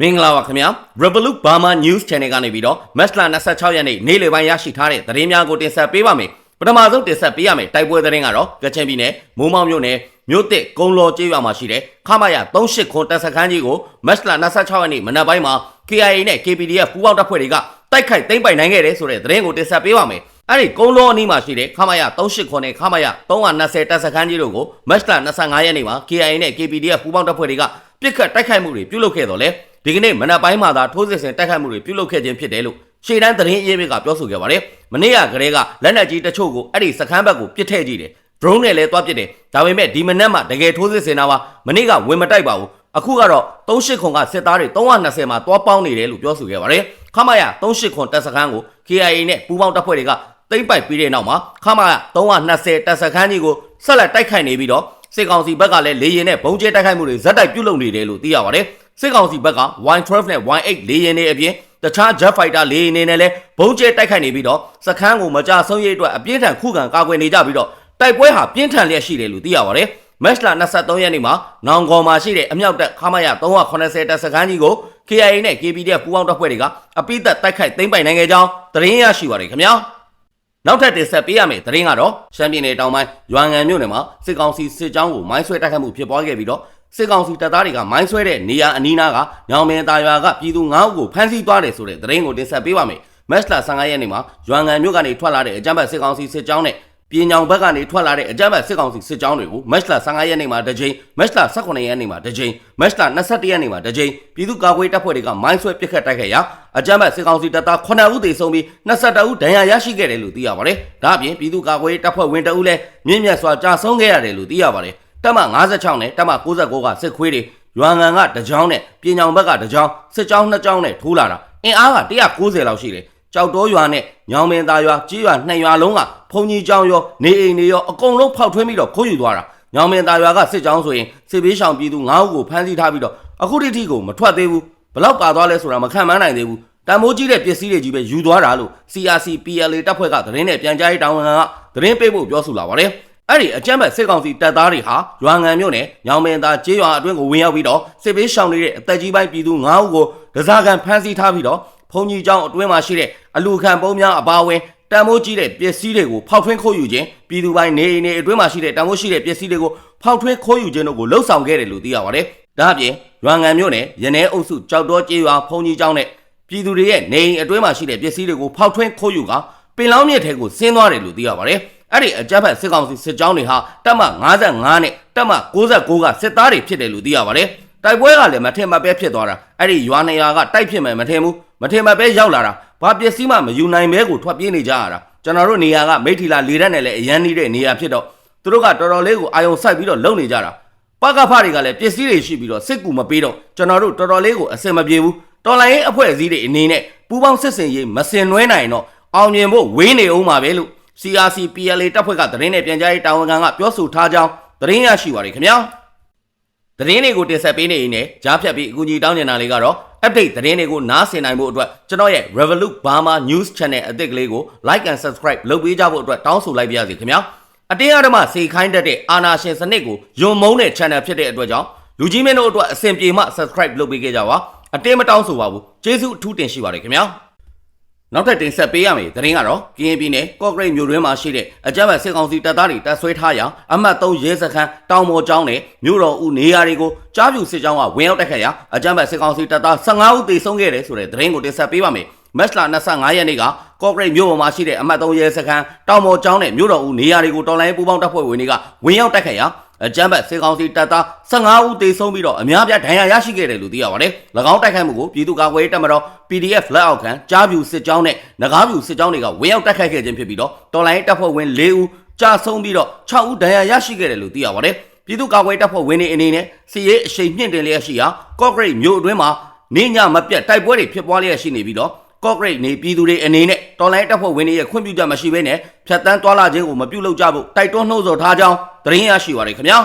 မင်္ဂလာပါခင်ဗျာ Revolut Burma News Channel ကနေပြီးတော့ Match 26ရက်နေ့နေ့လယ်ပိုင်းရရှိထားတဲ့သတင်းများကိုတင်ဆက်ပေးပါမယ်ပထမဆုံးတင်ဆက်ပေးရမယ်တိုက်ပွဲသတင်းကတော့ကချင်ပြည်နယ်မိုးမောင်မြို့နယ်မြို့တစ်ကုန်းလောကျေးရွာမှာရှိတဲ့ခမရ38ခွန်တပ်စခန်းကြီးကို Match 26ရက်နေ့မနက်ပိုင်းမှာ KIA နဲ့ KPDF ပူးပေါင်းတပ်ဖွဲ့တွေကတိုက်ခိုက်သိမ်းပိုက်နိုင်ခဲ့တယ်ဆိုတဲ့သတင်းကိုတင်ဆက်ပေးပါမယ်အဲ့ဒီကုန်းလောအနီးမှာရှိတဲ့ခမရ38ခွန်နဲ့ခမရ320တပ်စခန်းကြီးတို့ကို Match 25ရက်နေ့မှာ KIA နဲ့ KPDF ပူးပေါင်းတပ်ဖွဲ့တွေကပြစ်ခတ်တိုက်ခိုက်မှုတွေပြုလုပ်ခဲ့တော်လဲ ဒီကနေ့မနက်ပိုင်းမှာသာထိုးစစ်ဆင်တိုက်ခိုက်မှုတွေပြုလုပ်ခဲ့ခြင်းဖြစ်တယ်လို့ရှေ့တန်းသတင်းအရေးမြစ်ကပြောဆိုခဲ့ပါတယ်။မနေ့ကကလေးကလက်နက်ကြီးတချို့ကိုအဲ့ဒီစခန်းဘက်ကိုပစ်ထည့်ကြည့်တယ်။ drone နဲ့လည်းတွားပစ်တယ်။ဒါပေမဲ့ဒီမနက်မှတကယ်ထိုးစစ်ဆင်တာပါမနေ့ကဝင်မတိုက်ပါဘူး။အခုကတော့38ခွန်ကစစ်သားတွေ320မှာတွားပေါင်းနေတယ်လို့ပြောဆိုခဲ့ပါတယ်။ခမရ38ခွန်တပ်စခန်းကို KIA နဲ့ပူးပေါင်းတပ်ဖွဲ့တွေကသိမ့်ပိုက်ပြီးတဲ့နောက်မှာခမရ320တပ်စခန်းကြီးကိုဆက်လက်တိုက်ခိုက်နေပြီးတော့စစ်ကောင်စီဘက်ကလည်းလေရင်နဲ့ဘုံကျဲတိုက်ခိုက်မှုတွေဇက်တိုက်ပြုလုပ်နေတယ်လို့သိရပါတယ်။ စစ်ကောင်စီဘက်က Y12 နဲ့ Y8 လေရင်တွေအပြင်တခြား Jet Fighter လေရင်တွေနဲ့လည်းဘုံကျဲတိုက်ခိုက်နေပြီးတော့စခန်းကိုမကြဆုံးရေးအတွက်အပြင်းထန်ခုခံကာကွယ်နေကြပြီးတော့တိုက်ပွဲဟာပြင်းထန်လျက်ရှိတယ်လို့သိရပါတယ်။ Match လ23ရက်နေ့မှာနောင်ကော်မှာရှိတဲ့အမြောက်တပ်ခမရ380တပ်စခန်းကြီးကို KIA နဲ့ KPDF ပူးပေါင်းတပ်ဖွဲ့တွေကအပိသက်တိုက်ခိုက်သိမ်းပိုက်နိုင်ခဲ့ကြောင်းသတင်းရရှိပါတယ်ခင်ဗျာ။နောက်ထပ်တင်ဆက်ပေးရမယ့်သတင်းကတော့ရှမ်းပြည်နယ်တောင်ပိုင်းရွာငံမြို့နယ်မှာစစ်ကောင်စီစစ်ကြောင်းကိုမိုင်းဆွဲတိုက်ခတ်မှုဖြစ်ပွားခဲ့ပြီးတော့ စစ်ကောင်စီတပ်သားတွေကမိုင်းဆွဲတဲ့နေရာအနီးနားကညောင်မင်းသားရွာကပြည်သူ9ဦးကိုဖမ်းဆီးသွားတယ်ဆိုတဲ့သတင်းကိုတင်ဆက်ပေးပါမယ်။မက်စလာ15ရက်နေ့မှာရွာငံမြို့ကနေထွက်လာတဲ့အကြမ်းဖက်စစ်ကောင်စီစစ်ကြောင်းနဲ့ပြည်ညောင်ဘက်ကနေထွက်လာတဲ့အကြမ်းဖက်စစ်ကောင်စီစစ်ကြောင်းတွေကိုမက်စလာ15ရက်နေ့မှာတစ်ကြိမ်မက်စလာ18ရက်နေ့မှာတစ်ကြိမ်မက်စလာ21ရက်နေ့မှာတစ်ကြိမ်ပြည်သူ့ကာကွယ်တပ်ဖွဲ့တွေကမိုင်းဆွဲပစ်ခတ်တိုက်ခဲ့ရာအကြမ်းဖက်စစ်ကောင်စီတပ်သား9ဦးသေဆုံးပြီး22ဦးဒဏ်ရာရရှိခဲ့တယ်လို့သိရပါတယ်။ဒါ့အပြင်ပြည်သူ့ကာကွယ်တပ်ဖွဲ့ဝင်တအုပ်လည်းမြင့်မြတ်စွာကြာဆုံးခဲ့ရတယ်လို့သိရပါတယ်။ တပ်မ56နဲ့တပ်မ69ကစစ်ခွေးတွေရွာငံကတကြောင်းနဲ့ပြည်ညောင်ဘက်ကတကြောင်းစစ်ကြောင်းနှစ်ကြောင်းနဲ့ထိုးလာတာအင်အားက190လောက်ရှိတယ်။ကြောက်တော်ရွာနဲ့ညောင်မင်းသားရွာကြီးရွာနှစ်ရွာလုံးကဖုန်ကြီးကျောင်းရောနေအိမ်တွေရောအကုန်လုံးဖောက်ထွင်းပြီးတော့ခိုးယူသွားတာညောင်မင်းသားရွာကစစ်ကြောင်းဆိုရင်စစ်ဘေးရှောင်ပြည်သူ9ဦးကိုဖမ်းဆီးထားပြီးတော့အခုတိတိကိုမထွက်သေးဘူးဘလောက်ပါသွားလဲဆိုတာမခံမနိုင်သေးဘူးတန်မိုးကြီးတဲ့ပစ္စည်းတွေကြီးပဲယူသွားတာလို့ CRC PLA တပ်ဖွဲ့ကသတင်းနဲ့ပြန်ကြားရေးတာဝန်ခံကသတင်းပေးဖို့ပြောဆိုလာပါတယ် အဲ့ဒီအကြမ်းဖက်စစ်ကောင်စီတပ်သားတွေဟာရွာငံမြို့နယ်ညောင်မင်းသားကျေးရွာအတွင်းကိုဝင်ရောက်ပြီးတော့စစ်ဘေးရှောင်နေတဲ့အသက်ကြီးပိုင်းပြည်သူ9ဦးကိုဒဇာကန်ဖမ်းဆီးထားပြီးတော့ဘုံကြီးကျောင်းအတွင်းမှာရှိတဲ့အလူခံပုံးများအပါအဝင်တန်မိုးကြီးတဲ့ပစ္စည်းတွေကိုဖောက်ထွင်းခိုးယူခြင်းပြည်သူပိုင်းနေအိမ်တွေအတွင်းမှာရှိတဲ့တန်မိုးရှိတဲ့ပစ္စည်းတွေကိုဖောက်ထွင်းခိုးယူခြင်းတို့ကိုလှုပ်ဆောင်ခဲ့တယ်လို့သိရပါတယ်။ဒါ့အပြင်ရွာငံမြို့နယ်ရနေအုပ်စုကြောက်တော်ကျေးရွာဘုံကြီးကျောင်းနဲ့ပြည်သူတွေရဲ့နေအိမ်အတွင်းမှာရှိတဲ့ပစ္စည်းတွေကိုဖောက်ထွင်းခိုးယူကပင်လောင်းမြစ်ထဲကိုဆင်းသွားတယ်လို့သိရပါတယ်။ အဲ့ဒီအကြမ်းဖက်စစ်ကောင်စီစစ်ကြောင်းတွေဟာတပ်မ55နဲ့တပ်မ69ကစစ်သားတွေဖြစ်တယ်လို့သိရပါတယ်။တိုက်ပွဲကလည်းမထင်မှတ်ပဲဖြစ်သွားတာအဲ့ဒီရွာနေရာကတိုက်ဖြစ်မယ်မထင်ဘူးမထင်မှတ်ပဲရောက်လာတာဘာပစ္စည်းမှမယူနိုင်ဘဲကိုထွက်ပြေးနေကြရတာကျွန်တော်တို့နေရာကမိထီလာလေတက်နဲ့လည်းအရန်နီးတဲ့နေရာဖြစ်တော့သူတို့ကတော်တော်လေးကိုအာယုံစိုက်ပြီးတော့လုံနေကြတာပကဖတွေကလည်းပစ္စည်းတွေရှိပြီးတော့စစ်ကူမပေးတော့ကျွန်တော်တို့တော်တော်လေးကိုအဆင်မပြေဘူးတော်လိုင်းရေးအဖွဲ့အစည်းတွေအနေနဲ့ပူးပေါင်းစစ်စင်ရေးမစင်နွဲနိုင်တော့အောင်မြင်ဖို့ဝေးနေအောင်ပါပဲလို့ CRC PLA တပ်ဖွဲ့ကသတင်းနဲ့ပြန်ကြားရေးတာဝန်ခံကပြောဆိုထားကြောင်းသတင်းရရှိပါတယ်ခင်ဗျာသတင်းတွေကိုတင်ဆက်ပေးနေရင်လည်းကြားဖြတ်ပြီးအကူအညီတောင်းနေတာလေးကတော့ update သတင်းတွေကိုနားဆင်နိုင်ဖို့အတွက်ကျွန်တော်ရဲ့ Revolut Burma News Channel အသစ်ကလေးကို like and subscribe လုပ်ပေးကြဖို့အတွက်တောင်းဆိုလိုက်ပါရစေခင်ဗျာအတင်းအဓမ္မစေခိုင်းတတ်တဲ့အာနာရှင်စနစ်ကိုယုံမုန်းတဲ့ channel ဖြစ်တဲ့အတွက်ကြောင့်လူကြီးမင်းတို့အတွက်အဆင်ပြေမှ subscribe လုပ်ပေးခဲ့ကြပါအတင်းမတောင်းဆိုပါဘူးကျေးဇူးအထူးတင်ရှိပါတယ်ခင်ဗျာ နောက်ထပ်တင်ဆက်ပေးရမယ်သတင်းကတော့ကရင်ပြည်နယ်ကော့ဂရိတ်မြို့တွင်းမှာရှိတဲ့အကြမ်းဖက်စစ်ကောင်စီတပ်သားတွေတပ်ဆွဲထားရာအမှတ်3ရဲစခန်းတောင်ပေါ်ကျောင်းနဲ့မြို့တော်ဦးနေရာတွေကိုကြားပြူစစ်ကြောင်းကဝင်ရောက်တိုက်ခတ်ရာအကြမ်းဖက်စစ်ကောင်စီတပ်သား15ဦးသေဆုံးခဲ့တယ်ဆိုတဲ့သတင်းကိုတင်ဆက်ပေးပါမယ်မက်စလာ25ရက်နေ့ကကော့ဂရိတ်မြို့ပေါ်မှာရှိတဲ့အမှတ်3ရဲစခန်းတောင်ပေါ်ကျောင်းနဲ့မြို့တော်ဦးနေရာတွေကိုတော်လိုင်းပူပေါင်းတပ်ဖွဲ့ဝင်တွေကဝင်ရောက်တိုက်ခတ်ရာ အကြမ်းဖက်စစ်ကောင်စီတပ်သား15ဦးသေဆုံးပြီးတော့အများပြားဒဏ်ရာရရှိခဲ့တယ်လို့သိရပါတယ်။၎င်းတိုက်ခိုက်မှုကိုပြည်သူ့ကာကွယ်ရေးတပ်မတော် PDF လက်အောက်ခံကြားပြူစစ်ကြောင်းနဲ့နဂါးပြူစစ်ကြောင်းတွေကဝင်ရောက်တိုက်ခိုက်ခဲ့ခြင်းဖြစ်ပြီးတော့တော်လိုင်းတပ်ဖွဲ့ဝင်4ဦးကြာဆုံးပြီးတော့6ဦးဒဏ်ရာရရှိခဲ့တယ်လို့သိရပါတယ်။ပြည်သူ့ကာကွယ်ရေးတပ်ဖွဲ့ဝင်တွေအနေနဲ့စီရေးအရှိန်မြင့်တင်လျက်ရှိရာကော့ဂရိတ်မြို့အတွင်းမှာနေညမပြတ်တိုက်ပွဲတွေဖြစ်ပွားလျက်ရှိနေပြီးတော့ ကော့ဂရိတ်နေပြည်သူတွေအနေနဲ့တော်လိုင်းတပ်ဖွဲ့ဝင်တွေရဲ့ခွင့်ပြုချက်မရှိဘဲနဲ့ဖြတ်တန်းသွားလာခြင်းကိုမပြုလုပ်ကြဖို့တိုက်တွန်းနှိုးဆော်ထားကြောင်းသတင်းရရှိပါရခင်ဗျာ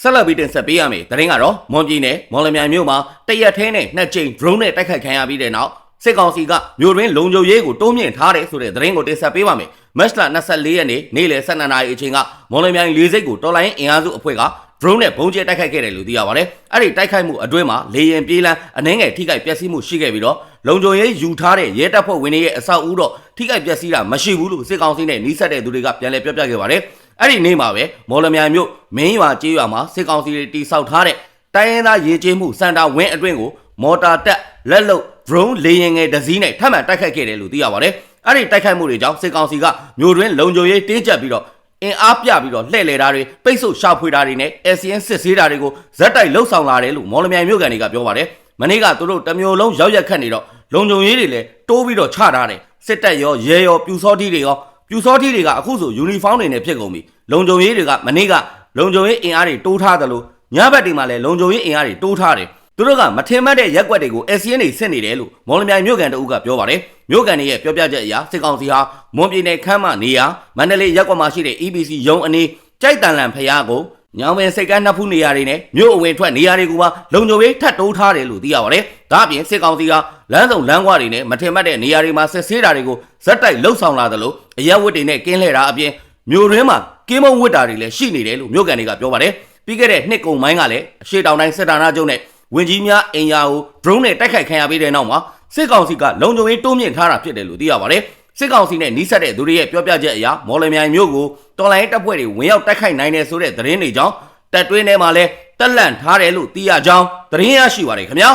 ဆက်လက်ပြီးတင်ဆက်ပေးရမယ်သတင်းကတော့မွန်ပြည်နယ်မော်လမြိုင်မြို့မှာတရက်ထဲနဲ့နှစ်ကြိမ် drone နဲ့တိုက်ခိုက်ခံရပြီးတဲ့နောက်စစ်ကောင်စီကမြို့တွင်းလုံခြုံရေးကိုတိုးမြင့်ထားတယ်ဆိုတဲ့သတင်းကိုတင်ဆက်ပေးပါမယ်မက်စလာ24ရက်နေ့နေ့လယ်12နာရီအချိန်ကမော်လမြိုင်လေးစိတ်ကိုတော်လိုင်းအင်အားစုအဖွဲ့က drone နဲ့ဘုံကျဲတိုက်ခိုက်ခဲ့တယ်လို့သိရပါတယ်အဲ့ဒီတိုက်ခိုက်မှုအတွင်းမှာလေရင်ပြေးလန်းအနှဲငယ်ထိခိုက်ပျက်စီးမှုရှိခဲ့ပြီးတော့လုံခြုံရေးယူထားတဲ့ရဲတပ်ဖွဲ့ဝင်တွေရဲ့အဆောက်အဦတော့ထိခိုက်ပျက်စီးတာမရှိဘူးလို့စစ်ကောင်စီနဲ့နှီးစပ်တဲ့သူတွေကပြန်လည်ပြောပြခဲ့ပါတယ်အဲ့ဒီနေ့မှာပဲမော်လမြိုင်မြို့မင်းရွာကျေးရွာမှာစစ်ကောင်စီတွေတိစောက်ထားတဲ့တိုင်းရင်းသားရေချေးမှုစန်တာဝင်းအတွင်းကိုမော်တာတက်လက်လုံ drone လေရင်ငယ်တစ်စီးနဲ့ထပ်မံတိုက်ခိုက်ခဲ့တယ်လို့သိရပါတယ်အဲ့ဒီတိုက်ခိုက်မှုတွေကြောင့်စစ်ကောင်စီကမြို့တွင်းလုံခြုံရေးတင်းကျပ်ပြီးတော့ အင်အားပြပြီးတော့လှည့်လေတာတွေပိတ်ဆို့ရှာဖွေတာတွေနဲ့ ASEAN စစ်ဆေးတာတွေကိုဇက်တိုက်လှုပ်ဆောင်လာတယ်လို့မော်လမြိုင်မြို့ကန်တွေကပြောပါတယ်မနေ့ကသူတို့တစ်မျိုးလုံးရောက်ရက်ခတ်နေတော့လုံခြုံရေးတွေလည်းတိုးပြီးတော့ချထားတယ်စစ်တပ်ရောရဲရောပြူစောတိတွေရောပြူစောတိတွေကအခုဆိုယူနီဖောင်းတွေနဲ့ဖြစ်ကုန်ပြီလုံခြုံရေးတွေကမနေ့ကလုံခြုံရေးအင်အားတွေတိုးထားတယ်လို့ညဘက်တွေမှာလည်းလုံခြုံရေးအင်အားတွေတိုးထားတယ် သူတို့ကမထင်မှတ်တဲ့ရက်ွက်တွေကို ASEAN တွေစစ်နေတယ်လို့မော်လမြိုင်မြို့ကန်တအုပ်ကပြောပါတယ်မြို့ကန်တွေရဲ့ပြောပြချက်အရစစ်ကောင်စီဟာမွန်ပြည်နယ်ခမ်းမနေရမန္တလေးရက်ွက်မှာရှိတဲ့ EBC ရုံးအနီးကြိုက်တန်လန်ဖျားကိုညောင်ပင်စိတ်ကမ်းနှစ်ဖူးနေရာတွေနဲ့မြို့အဝင်ထွက်နေရာတွေကိုပါလုံခြုံရေးထပ်တိုးထားတယ်လို့သိရပါတယ်။ဒါအပြင်စစ်ကောင်စီကလမ်းစုံလမ်းကွာတွေနဲ့မထင်မှတ်တဲ့နေရာတွေမှာစစ်ဆေးတာတွေကိုဇက်တိုက်လှုပ်ဆောင်လာသလိုအရက်ဝတ်တွေနဲ့ကင်းလှည့်တာအပြင်မြို့ရင်းမှာကင်းမုံဝတ်တာတွေလည်းရှိနေတယ်လို့မြို့ကန်တွေကပြောပါတယ်။ပြီးခဲ့တဲ့နှစ်ကုန်ပိုင်းကလည်းအရှေ့တောင်တိုင်းစစ်တာနာချုပ်နဲ့ ဝင်ကြီးများအင်ယာကို drone နဲ့တိုက်ခိုက်ခံရပြီးတဲ့နောက်မှာစစ်ကောင်စီကလုံခြုံရေးတိုးမြင့်ထားတာဖြစ်တယ်လို့သိရပါတယ်။စစ်ကောင်စီနဲ့နှီးစပ်တဲ့သူတွေရဲ့ပြောပြချက်အရမော်လမြိုင်မြို့ကိုတော်လိုင်းတပ်ဖွဲ့တွေဝင်ရောက်တိုက်ခိုက်နိုင်တယ်ဆိုတဲ့သတင်းတွေကြောင့်တပ်တွင်းထဲမှာလည်းတက်လန့်ထားတယ်လို့သိရကြောင်းသတင်းရရှိပါတယ်ခင်ဗျာ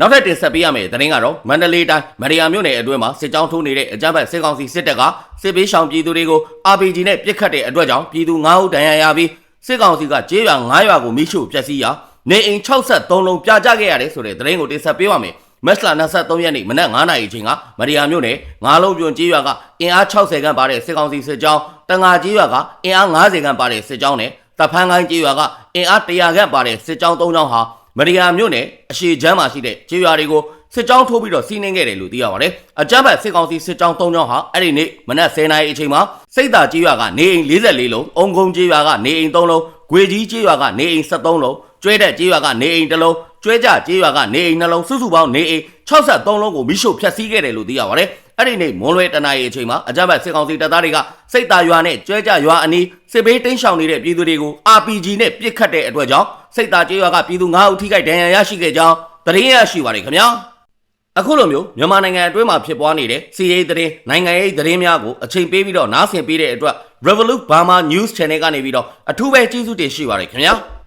နောက်ထပ်တင်ဆက်ပေးရမယ့်သတင်းကတော့မန္တလေးတိုင်းမရိယာမြို့နယ်အတွင်းမှာစစ်ကြောင်းထိုးနေတဲ့အကြမ်းဖက်စစ်ကောင်စီစစ်တပ်ကစစ်ပေးရှောင်ပြည်သူတွေကို RPG နဲ့ပစ်ခတ်တဲ့အတွက်ကြောင့်ပြည်သူ9ဦးဒဏ်ရာရပြီးစစ်ကောင်စီကကျေးရွာ9ရွာကိုမိရှို့ဖျက်ဆီးရာ နေအိမ်63လုံးပြာကျခဲ့ရတယ်ဆိုတဲ့သတင်းကိုတင်ဆက်ပေးပါမယ်မက်စလာ23ရက်နေ့မနက်9:00နာရီအချိန်ကမရီယာမြို့နယ်ငါးလုံးပြုံကျေးရွာကအင်အား60ခန့်ပါတဲ့စစ်ကောင်စီစစ်ကြောင်းတငါကျေးရွာကအင်အား90ခန့်ပါတဲ့စစ်ကြောင်းနဲ့တဖန်းကိုင်းကျေးရွာကအင်အား100ခန့်ပါတဲ့စစ်ကြောင်း3ကြောင်းဟာမရီယာမြို့နယ်အရှိချမ်းမှာရှိတဲ့ကျေးရွာတွေကိုစစ်ကြောင်းထိုးပြီးတော့စီးနှင်းခဲ့တယ်လို့သိရပါတယ်။အကြမ်းဖက်စစ်ကောင်စီစစ်ကြောင်း3ကြောင်းဟာအဲ့ဒီနေ့မနက်10:00နာရီအချိန်မှာစိတ်သာကျေးရွာကနေအိမ်44လုံး၊အုံကုန်းကျေးရွာကနေအိမ်3လုံး၊ဂွေကြီးကျေးရွာကနေအိမ်73လုံး၊ ကျွဲတဲ့ကျေးရွာကနေအိမ်1လုံးကျွဲကြကျေးရွာကနေအိမ်နှလုံးစုစုပေါင်းနေအိမ်63လုံးကိုမိရှို့ဖျက်ဆီးခဲ့တယ်လို့သိရပါတယ်။အဲ့ဒီနေ့မွန်လွဲတနာရီအချိန်မှာအကြမ်းဖက်စစ်ကောင်စီတပ်သားတွေကစိတ်သားရွာနဲ့ကျွဲကြရွာအနီးစစ်ဘေးတင်းရှောင်နေတဲ့ပြည်သူတွေကို RPG နဲ့ပစ်ခတ်တဲ့အတွက်ကြောင့်စိတ်သားကျေးရွာကပြည်သူ9ဦးထိခိုက်ဒဏ်ရာရရှိခဲ့ကြောင်းသတင်းရရှိပါတယ်ခင်ဗျာ။အခုလိုမျိုးမြန်မာနိုင်ငံအတွင်းမှာဖြစ်ပွားနေတဲ့စီးရေးသတင်းနိုင်ငံရေးသတင်းများကိုအချိန်ပေးပြီးတော့နားဆင်ပေးတဲ့အတွက် Revolut Burma News Channel ကနေပြီးတော့အထူးပဲကျေးဇူးတင်ရှိပါတယ်ခင်ဗျာ။